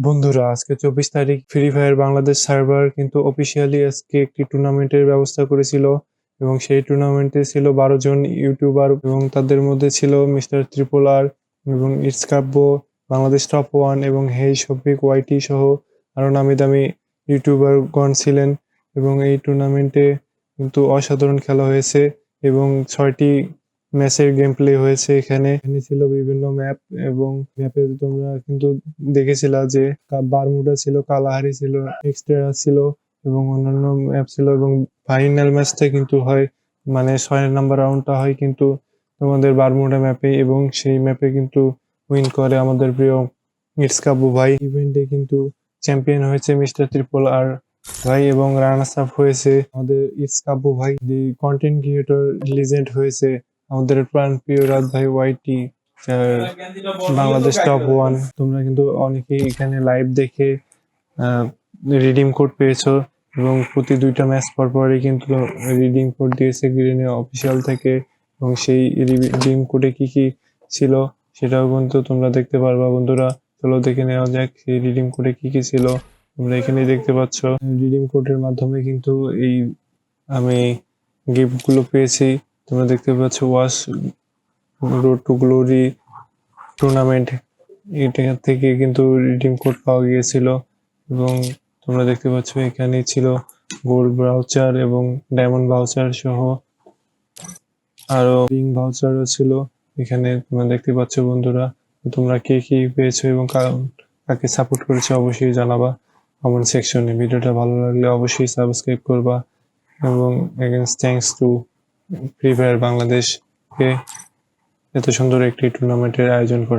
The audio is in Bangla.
বন্ধুরা, আজকে চব্বিশ তারিখ ফ্রি ফায়ার বাংলাদেশ সার্ভার কিন্তু অফিসিয়ালি আজকে একটি টুর্নামেন্টের ব্যবস্থা করেছিল এবং সেই টুর্নামেন্টে ছিল বারো জন ইউটিউবার এবং তাদের মধ্যে ছিল মিস্টার ত্রিপল আর এবং it's Kabbo Bangladesh top one এবং হেই শফিক ওয়াইটি সহ আরও নামি দামি ইউটিউবারগণ ছিলেন এবং এই টুর্নামেন্টে কিন্তু অসাধারণ খেলা হয়েছে এবং ছয়টি ম্যাচের গেম প্লে হয়েছে এখানে। এখানে ছিল বিভিন্ন ম্যাপ এবং ম্যাপে তোমরা কিন্তু দেখেছিলা যে বারমুডা ছিল, কালাহারি ছিল, এক্সট্রা ছিল এবং অন্যান্য ম্যাপ ছিল এবং ফাইনাল ম্যাচটা কিন্তু হয় মানে ছয় নাম্বার রাউন্ডটা হয় কিন্তু তোমাদের বারমুডা ম্যাপে এবং সেই ম্যাপে কিন্তু উইন করে আমাদের প্রিয় ইটস ভাই। ইভেন্টে কিন্তু চ্যাম্পিয়ন হয়েছে মিস্টার ত্রিপল আর ভাই এবং রানার্স আপ হয়েছে আমাদের ইটস ভাই। যে কন্টেন্ট ক্রিয়েটর লিজেন্ড হয়েছে আমাদের প্রাণ প্রিয় রাত ভাই ওয়াইটি বাংলাদেশ টপ ওয়ান তোমরা কিন্তু অনেকেই এখানে লাইভ দেখে রিডিম কোড পেয়েছ এবং প্রতি দুইটা ম্যাচ পর পরই কিন্তু রিডিম কোড দিয়েছে গ্রিনে অফিসিয়াল থেকে এবং সেই রিডিম কোডে কি কি ছিল সেটাও কিন্তু তোমরা দেখতে পারবা। বন্ধুরা, চলো দেখে নেওয়া যাক সেই রিডিম কোডে কি কি ছিল। তোমরা এখানেই দেখতে পাচ্ছ। রিডিম কোডের মাধ্যমে কিন্তু এই আমি গিফটগুলো পেয়েছি। তোমরা দেখতে পাচ্ছ wash road to glory tournament. এটা থেকে কিন্তু রিডিম কোড পাওয়া গিয়েছিল এবং তোমরা দেখতে পাচ্ছ এখানে ছিল গোল্ড ভাউচার এবং ডায়মন্ড ভাউচার সহ আরও রিং ভাউচারও ছিল। এখানে তোমরা দেখতে পাচ্ছ বন্ধুরা, তোমরা কে কি পেয়েছ এবং কাকে সাপোর্ট করেছ অবশ্যই জানাবা কমেন্ট সেকশনে ভিডিওটা ভালো লাগলে অবশ্যই সাবস্ক্রাইব করবা এবং against thanks to free fire বাংলাদেশকে এত সুন্দর একটি টুর্নামেন্টের আয়োজন করার